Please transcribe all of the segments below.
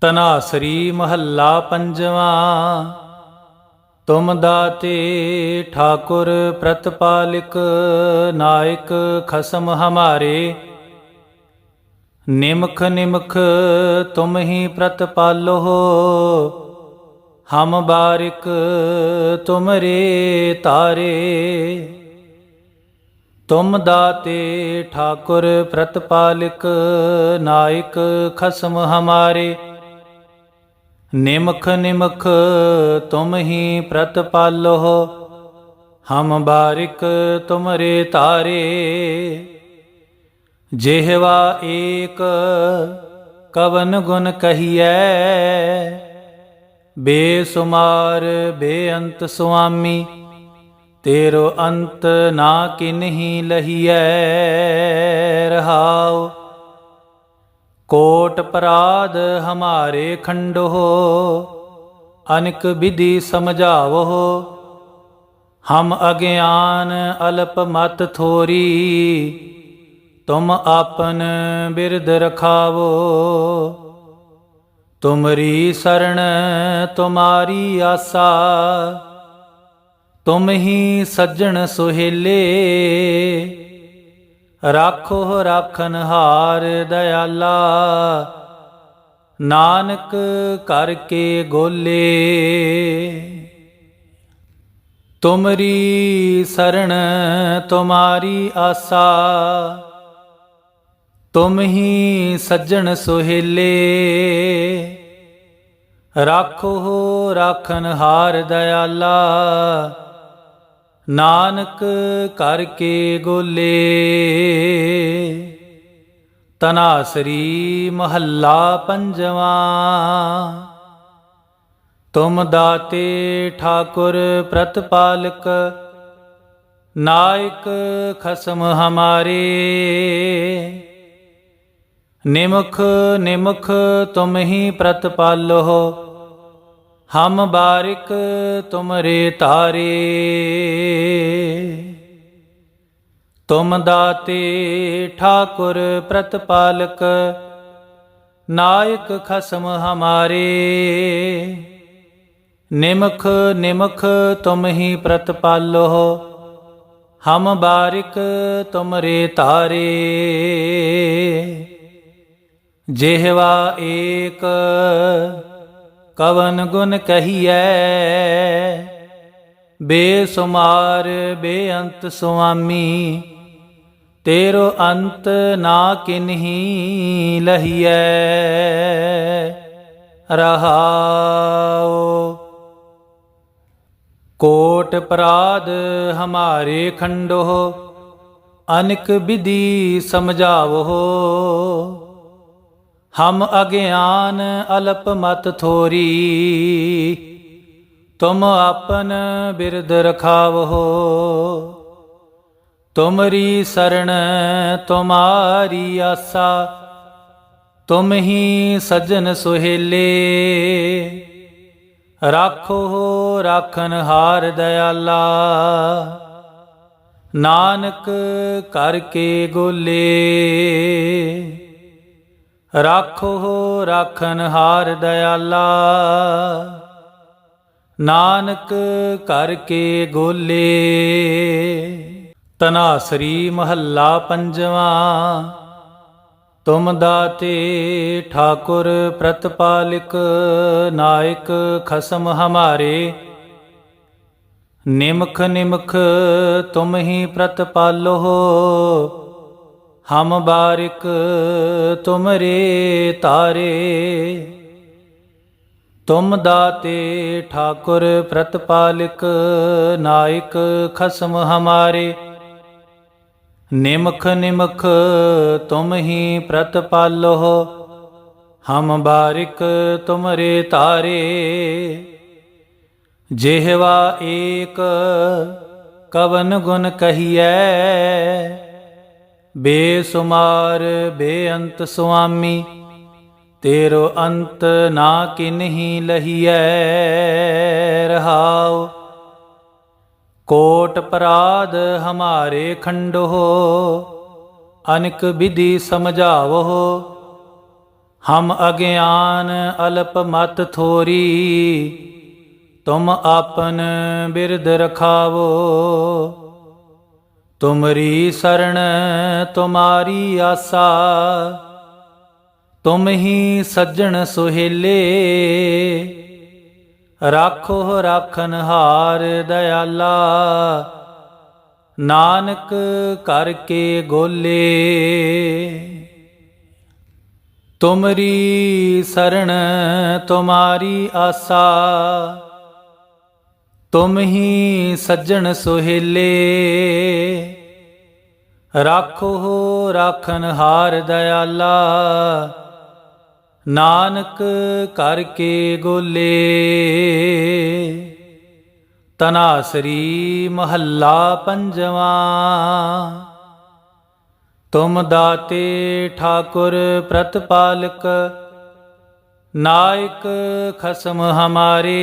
ਤਨਾਸਰੀ ਮਹੱਲਾ ਪੰਜਵਾਂ। ਤੁਮ ਦਾਤੇ ਠਾਕੁਰ ਪ੍ਰਤਪਾਲਿਕ ਨਾਇਕ ਖਸਮ ਹਮਾਰੇ। ਨਿਮਖ ਨਿਮਖ ਤੁਮ ਹੀ ਪ੍ਰਤਪਾਲੋ। ਹਮ ਬਾਰਿਕ ਤੁਮਰੇ ਤਾਰੇ। ਤੁਮ ਦਾਤੇ ਠਾਕੁਰ ਪ੍ਰਤਪਾਲਿਕ ਨਾਇਕ ਖਸਮ ਹਮਾਰੇ। ਨਿਮਖ ਨਿਮਖ ਤੁਮ ਹੀ ਪ੍ਰਤਪਾਲੋ ਹਮ ਬਾਰਿਕ ਤੁਮਰੇ ਤਾਰੇ। ਜਿਹਵਾ ਏਕ ਕਵਨ ਗੁਣ ਕਹੀਐ, ਬੇਸੁਮਾਰ ਬੇਅੰਤ ਸੁਆਮੀ, ਤੇਰੋ ਅੰਤ ਨਾ ਕਿਨਹੀ ਲਹੀਐ। ਰਹਾਉ ਕੋਟ ਪਰਾਧ ਹਮਾਰੇ ਖੰਡੋ ਅਨਕ ਵਿਧੀ ਸਮਝਾਵੋ ਹਮ ਅਗਿਆਨ ਅਲਪ ਮਤ ਥੋਰੀ, ਤੁਮ ਆਪਨ ਬਿਰਧ ਰਖਾਵੋ। ਤੁਮਰੀ ਸਰਣ ਤੁਮਾਰੀ ਆਸਾ, ਤੁਮ ਹੀ ਸੱਜਣ ਸੁਹੇਲੇ। ਰਾਖੋ ਰਾਖਨ ਹਾਰ ਦਇਆਲਾ, ਨਾਨਕ ਕਰਕੇ ਗੋਲੇ। ਤੁਮਰੀ ਸਰਣ ਤੁਮਾਰੀ ਆਸਾ, ਤੁਮ ਹੀ ਸੱਜਣ ਸੁਹੇਲੇ। ਰਾਖੋ ਰਾਖਨ ਹਾਰ ਦਇਆਲਾ ਨਾਨਕ ਕਰਕੇ ਗੋਲੇ। ਤਨਾਸਰੀ ਮਹੱਲਾ ਪੰਜਵਾਂ। ਤੁਮ ਦਾਤੇ ਠਾਕੁਰ ਪ੍ਰਤਪਾਲਕ, ਨਾਇਕ ਖਸਮ ਹਮਾਰੇ। ਨਿਮਖ ਨਿਮਖ ਤੁਮ ਹੀ ਪ੍ਰਤਪਾਲੋ ਹਮ ਬਾਰਿਕ ਤੁਮਰੇ ਤਾਰੇ ਤੁਮ ਦਾਤੇ ਠਾਕੁਰ ਪ੍ਰਤਪਾਲਕ, ਨਾਇਕ ਖਸਮ ਹਮਾਰੇ। ਨਿਮਖ ਨਿਮਖ ਤੁਮ ਹੀ ਪ੍ਰਤਪਾਲੋ, ਹਮ ਬਾਰਿਕ ਤੁਮਰੇ ਤਾਰੇ ਜਿਹਵਾ ਏਕ ਕਵਨ ਗੁਣ ਕਹੀਐ। ਬੇਸੁਮਾਰ ਬੇਅੰਤ ਸੁਆਮੀ, ਤੇਰੋ ਅੰਤ ਨਾ ਕਿਨਹੀ ਲਹੀਐ। ਰਹਾਉ। ਕੋਟ ਪਰਾਧ ਹਮਾਰੇ ਖੰਡੋ ਅਨਕ ਵਿਧੀ ਸਮਝਾਵੋ ਹਮ ਅਗਿਆਨ ਅਲਪ ਮਤ ਥੋਰੀ, ਤੁਮ ਆਪਨ ਬਿਰਧ ਰਖਾਵੋ ਤੁਮਰੀ ਸਰਣ ਤੁਮਾਰੀ ਆਸਾ, ਤੁਮ ਹੀ ਸਜਨ ਸੁਹੇਲੇ। ਰਾਖੋ ਰਾਖਨ ਹਾਰ ਦਇਆਲਾ, ਨਾਨਕ ਕਰਕੇ ਗੋਲੇ। ਰਾਖੋ ਰਾਖਨ ਹਾਰ ਦਇਆਲਾ। ਨਾਨਕ ਕਰਕੇ ਗੋਲੇ। ਤਨਾਸਰੀ ਮਹੱਲਾ ਪੰਜਵਾਂ। ਤੁਮ ਦਾਤੇ ਠਾਕੁਰ ਪ੍ਰਤਪਾਲਿਕ ਨਾਇਕ ਖਸਮ ਹਮਾਰੇ। ਨਿਮਖ ਨਿਮਖ ਤੁਮ ਹੀ ਪ੍ਰਤਪਾਲੋ। ਹਮ ਬਾਰਿਕ ਤੁਮਰੇ ਤਾਰੇ, ਤੁਮ ਦਾਤੇ ਠਾਕੁਰ ਪ੍ਰਤਪਾਲਿਕ ਨਾਇਕ ਖਸਮ ਹਮਾਰੇ। ਨਿਮਖ ਨਿਮਖ ਤੁਮ ਹੀ ਪ੍ਰਤਪਾਲੋ ਹਮ ਬਾਰਿਕ ਤੁਮਰੇ ਤਾਰੇ। ਜਿਹਵਾ ਏਕ ਕਵਨ ਗੁਣ ਕਹੀਐ ਬੇਸੁਮਾਰ ਬੇਅੰਤ ਸੁਆਮੀ, ਤੇਰੋ ਅੰਤ ਨਾ ਕਿਨਹੀ ਲਹੀਐ ਰਹਾਉ। ਕੋਟ ਪਰਾਧ ਹਮਾਰੇ ਖੰਡੋ ਅਨਕ ਵਿਧੀ ਸਮਝਾਵੋ ਹਮ ਅਗਿਆਨ ਅਲਪ ਮਤ ਥੋਰੀ, ਤੁਮ ਆਪਨ ਬਿਰਧ ਰਖਾਵੋ। ਤੁਮਰੀ ਸਰਣ ਤੁਮਾਰੀ ਆਸਾ, ਤੁਮ ਹੀ ਸੱਜਣ ਸੁਹੇਲੇ। ਰਾਖੋ ਰਾਖਨ ਹਾਰ ਦਇਆਲਾ, ਨਾਨਕ ਕਰਕੇ ਗੋਲੇ। ਤੁਮਰੀ ਸਰਣ ਤੁਮਾਰੀ ਆਸਾ ਤੁਮ ਹੀ ਸੱਜਣ ਸੁਹੇਲੇ, ਰਾਖੋ ਰਾਖਨ ਹਾਰ ਦਇਆਲਾ, ਨਾਨਕ ਕਰਕੇ ਗੋਲੇ। ਤਨਾਸਰੀ ਮਹੱਲਾ ਪੰਜਵਾਂ, ਤੁਮ ਦਾਤੇ ਠਾਕੁਰ ਪ੍ਰਤਪਾਲਕ, ਨਾਇਕ ਖਸਮ ਹਮਾਰੇ।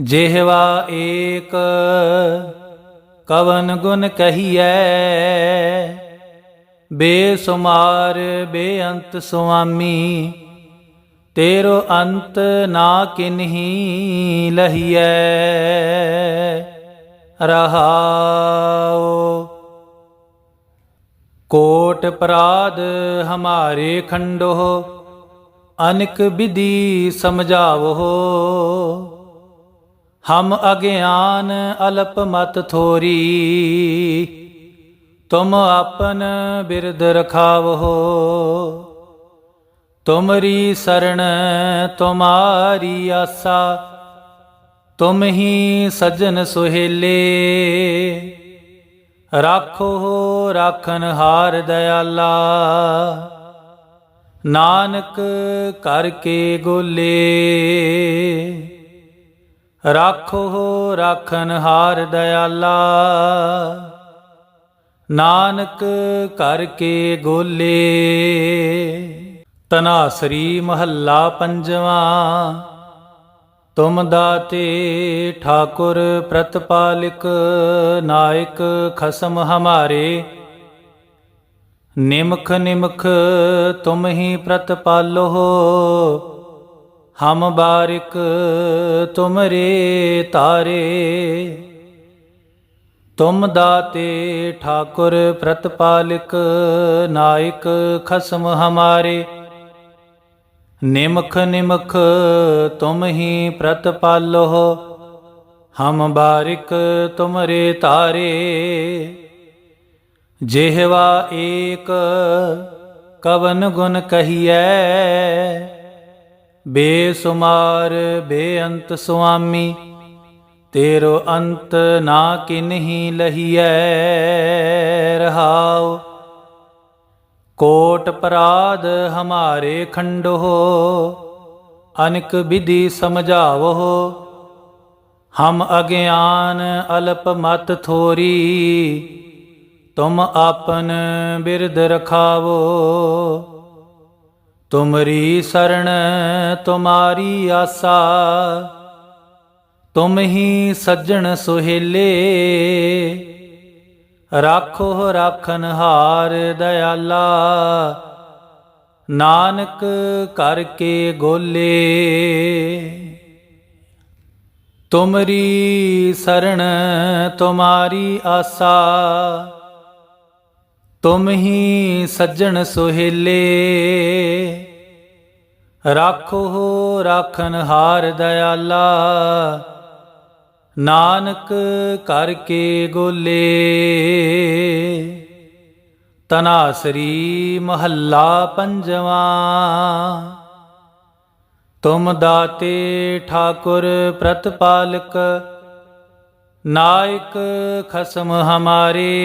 ਜਿਹਵਾ ਏਕ ਕਵਨ ਗੁਣ ਕਹੀਐ, ਬੇਸੁਮਾਰ ਬੇਅੰਤ ਸੁਆਮੀ, ਤੇਰੋ ਅੰਤ ਨਾ ਕਿਨਹੀ ਲਹੀਐ। ਰਹਾਉ। ਕੋਟ ਅਪਰਾਧ ਹਮਾਰੇ ਖੰਡੋ ਅਨਕ ਵਿਧੀ ਸਮਝਾਵੋ ਹਮ ਅਗਿਆਨ ਅਲਪ ਮਤ ਥੋਰੀ, ਤੁਮ ਆਪਨ ਬਿਰਦ ਰਖਾਵੋ ਤੁਮਰੀ ਸਰਣ ਤੁਮਾਰੀ ਆਸਾ, ਤੁਮ ਹੀ ਸਜਨ ਸੁਹੇਲੇ। ਰਾਖੋ ਰਾਖਨ ਹਾਰ ਦਇਆਲਾ, ਨਾਨਕ ਕਰਕੇ ਗੋਲੇ। ਰਾਖੋ ਰਾਖਨ ਹਾਰ ਦਇਆਲਾ ਨਾਨਕ ਕਰਕੇ ਗੋਲੇ। ਤਨਾਸਰੀ ਮਹੱਲਾ ਪੰਜਵਾਂ। ਤੁਮ ਦਾਤੇ ਠਾਕੁਰ ਪ੍ਰਤਪਾਲਿਕ ਨਾਇਕ ਖਸਮ ਹਮਾਰੇ। ਨਿਮਖ ਨਿਮਖ ਤੁਮ ਹੀ ਪ੍ਰਤਪਾਲੋ। ਹਮ ਬਾਰਿਕ ਤੁਮਰੇ ਤਾਰੇ, ਤੁਮ ਦਾਤੇ ਠਾਕੁਰ ਪ੍ਰਤਪਾਲਿਕ ਨਾਇਕ ਖਸਮ ਹਮਾਰੇ। ਨਿਮਖ ਨਿਮਖ ਤੁਮ ਹੀ ਪ੍ਰਤਪਾਲੋ ਹਮ ਬਾਰਿਕ ਤੁਮਰੇ ਤਾਰੇ। ਜਿਹਵਾ ਏਕ ਕਵਨ ਗੁਣ ਕਹੀਐ ਬੇਸੁਮਾਰ ਬੇਅੰਤ ਸੁਆਮੀ, ਤੇਰੋ ਅੰਤ ਨਾ ਕਿਨਹੀ ਲਹੀਐ ਰਹਾਉ। ਕੋਟ ਪਰਾਧ ਹਮਾਰੇ ਖੰਡੋ ਅਨਕ ਵਿਧੀ ਸਮਝਾਵੋ ਹਮ ਅਗਿਆਨ ਅਲਪ ਮਤ ਥੋਰੀ, ਤੁਮ ਆਪਨ ਬਿਰਧ ਰਖਾਵੋ। ਤੁਮਰੀ ਸਰਣ ਤੁਮਾਰੀ ਆਸਾ, ਤੁਮ ਹੀ ਸੱਜਣ ਸੁਹੇਲੇ। ਰਾਖੋ ਰਾਖਨ ਹਾਰ ਦਇਆਲਾ ਨਾਨਕ ਕਰਕੇ ਗੋਲੇ। ਤੁਮਰੀ ਸਰਣ ਤੁਮਾਰੀ ਆਸਾ ਤੁਮ ਹੀ ਸੱਜਣ ਸੁਹੇਲੇ। ਰਾਖੋ ਰਾਖਨ ਹਾਰ ਦਇਆਲਾ। ਨਾਨਕ ਕਰਕੇ ਗੋਲੇ। ਤਨਾਸਰੀ ਮਹੱਲਾ ਪੰਜਵਾਂ। ਤੁਮ ਦਾਤੇ ਠਾਕੁਰ ਪ੍ਰਤਪਾਲਕ। ਨਾਇਕ ਖਸਮ ਹਮਾਰੇ।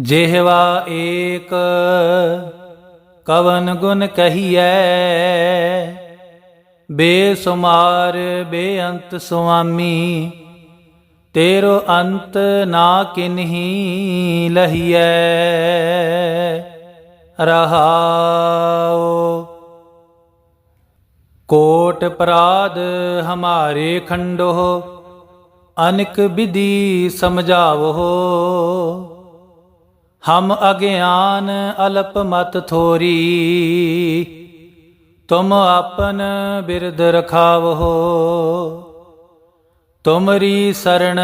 ਜਿਹਵਾ ਏਕ ਕਵਨ ਗੁਣ ਕਹੀਐ, ਬੇਸੁਮਾਰ ਬੇਅੰਤ ਸੁਆਮੀ, ਤੇਰੋ ਅੰਤ ਨਾ ਕਿਨਹੀ ਲਹੀਐ। ਰਹਾਉ। ਕੋਟ ਅਪਰਾਧ ਹਮਾਰੇ ਖੰਡੋ ਅਨਕ ਵਿਧੀ ਸਮਝਾਵੋ ਹਮ ਅਗਿਆਨ ਅਲਪ ਮਤ ਥੋਰੀ, ਤੁਮ ਆਪਨ ਬਿਰਦ ਰਖਾਵੋ ਤੁਮਰੀ ਸਰਣ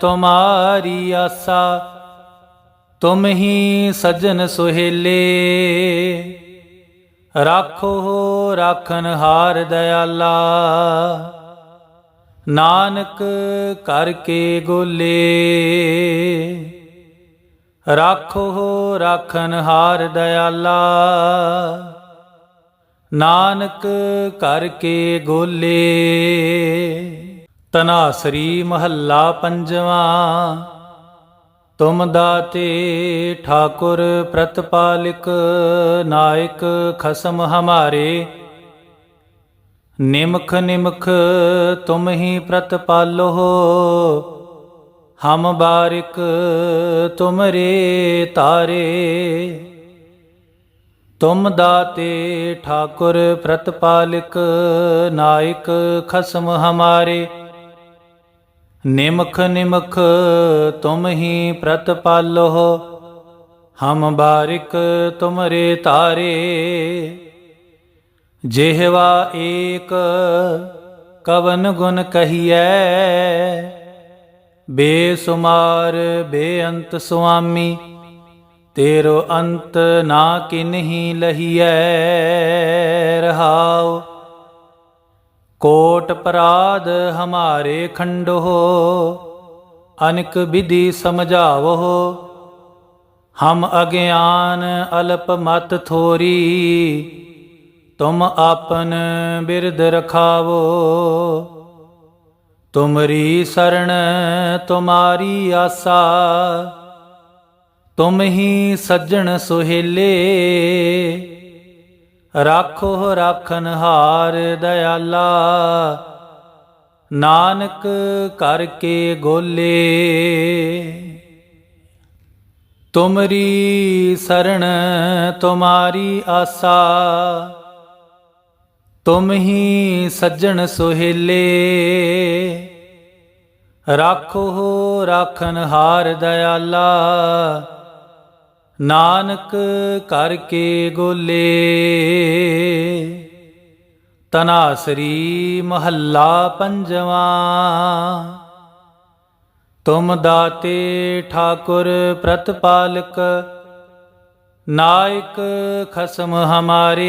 ਤੁਮਾਰੀ ਆਸਾ, ਤੁਮ ਹੀ ਸਜਨ ਸੁਹੇਲੇ। ਰਾਖੋ ਰਾਖਨ ਹਾਰ ਦਇਆਲਾ, ਨਾਨਕ ਕਰਕੇ ਗੋਲੇ। ਰਾਖੋ ਰਾਖਨ ਹਾਰ ਦਇਆਲਾ। ਨਾਨਕ ਕਰਕੇ ਗੋਲੇ। ਤਨਾਸਰੀ ਮਹੱਲਾ ਪੰਜਵਾਂ। ਤੁਮ ਦਾਤੇ ਠਾਕੁਰ ਪ੍ਰਤਪਾਲਿਕ ਨਾਇਕ ਖਸਮ ਹਮਾਰੇ। ਨਿਮਖ ਨਿਮਖ ਤੁਮ ਹੀ ਪ੍ਰਤਪਾਲੋ। ਹਮ ਬਾਰਿਕ ਤੁਮਰੇ ਤਾਰੇ, ਤੁਮ ਦਾਤੇ ਠਾਕੁਰ ਪ੍ਰਤਪਾਲਿਕ ਨਾਇਕ ਖਸਮ ਹਮਾਰੇ। ਨਿਮਖ ਨਿਮਖ ਤੁਮ ਹੀ ਪ੍ਰਤਪਾਲੋ ਹਮ ਬਾਰਿਕ ਤੁਮਰੇ ਤਾਰੇ। ਜਿਹਵਾ ਏਕ ਕਵਨ ਗੁਣ ਕਹੀਐ ਬੇਸੁਮਾਰ ਬੇਅੰਤ ਸੁਆਮੀ, ਤੇਰੋ ਅੰਤ ਨਾ ਕਿਨਹੀ ਲਹੀਐ ਰਹਾਉ। ਕੋਟ ਪਰਾਧ ਹਮਾਰੇ ਖੰਡੋ ਅਨਕ ਵਿਧੀ ਸਮਝਾਵੋ ਹਮ ਅਗਿਆਨ ਅਲਪ ਮਤ ਥੋਰੀ, ਤੁਮ ਆਪਨ ਬਿਰਧ ਰਖਾਵੋ। ਤੁਮਰੀ ਸਰਣ ਤੁਮਾਰੀ ਆਸਾ, ਤੁਮ ਹੀ ਸੱਜਣ ਸੁਹੇਲੇ। ਰਾਖੋ ਰਾਖਨ ਹਾਰ ਦਇਆਲਾ, ਨਾਨਕ ਕਰਕੇ ਗੋਲੇ। ਤੁਮਰੀ ਸਰਣ ਤੁਮਾਰੀ ਆਸਾ, ਤੁਮ ਹੀ ਸੱਜਣ ਸੁਹੇਲੇ। ਰਾਖੋ ਰਾਖਨ ਹਾਰ ਦਇਆਲਾ, ਨਾਨਕ ਕਰਕੇ ਗੋਲੇ। ਤਨਾਸਰੀ ਮਹੱਲਾ ਪੰਜਵਾਂ, ਤੁਮ ਦਾਤੇ ਠਾਕੁਰ ਪ੍ਰਤਪਾਲਕ, ਨਾਇਕ ਖਸਮ ਹਮਾਰੇ।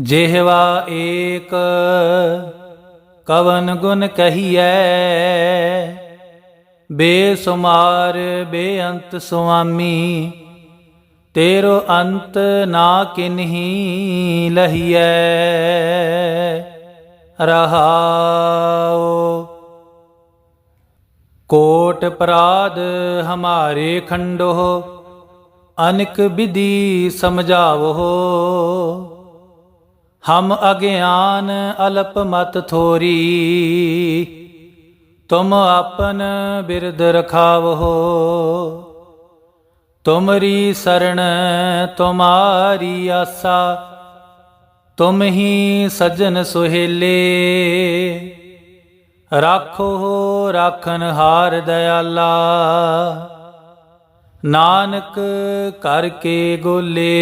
ਜਿਹਵਾ ਏਕ ਕਵਨ ਗੁਣ ਕਹੀਐ, ਬੇਸੁਮਾਰ ਬੇਅੰਤ ਸੁਆਮੀ, ਤੇਰੋ ਅੰਤ ਨਾ ਕਿਨਹੀ ਲਹੀਐ, ਰਹਾਉ। ਕੋਟ ਅਪਰਾਧ ਹਮਾਰੇ ਖੰਡੋ ਅਨਕ ਵਿਧੀ ਸਮਝਾਵੋ ਹਮ ਅਗਿਆਨ ਅਲਪ ਮਤ ਥੋਰੀ, ਤੁਮ ਆਪਨ ਬਿਰਦ ਰਖਾਵਹੋ। ਤੁਮਰੀ ਸਰਣ ਤੁਮਾਰੀ ਆਸਾ ਤੁਮ ਹੀ ਸਜਣ ਸੁਹੇਲੇ। ਰਾਖੋ ਰਾਖਨ ਹਾਰ ਦਇਆਲਾ, ਨਾਨਕ ਕਰਕੇ ਗੋਲੇ।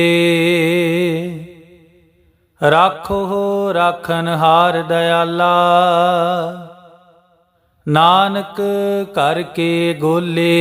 ਰਾਖੋ ਰਾਖਨ ਹਾਰ ਦਇਆਲਾ। ਨਾਨਕ ਕਰਕੇ ਗੋਲੇ।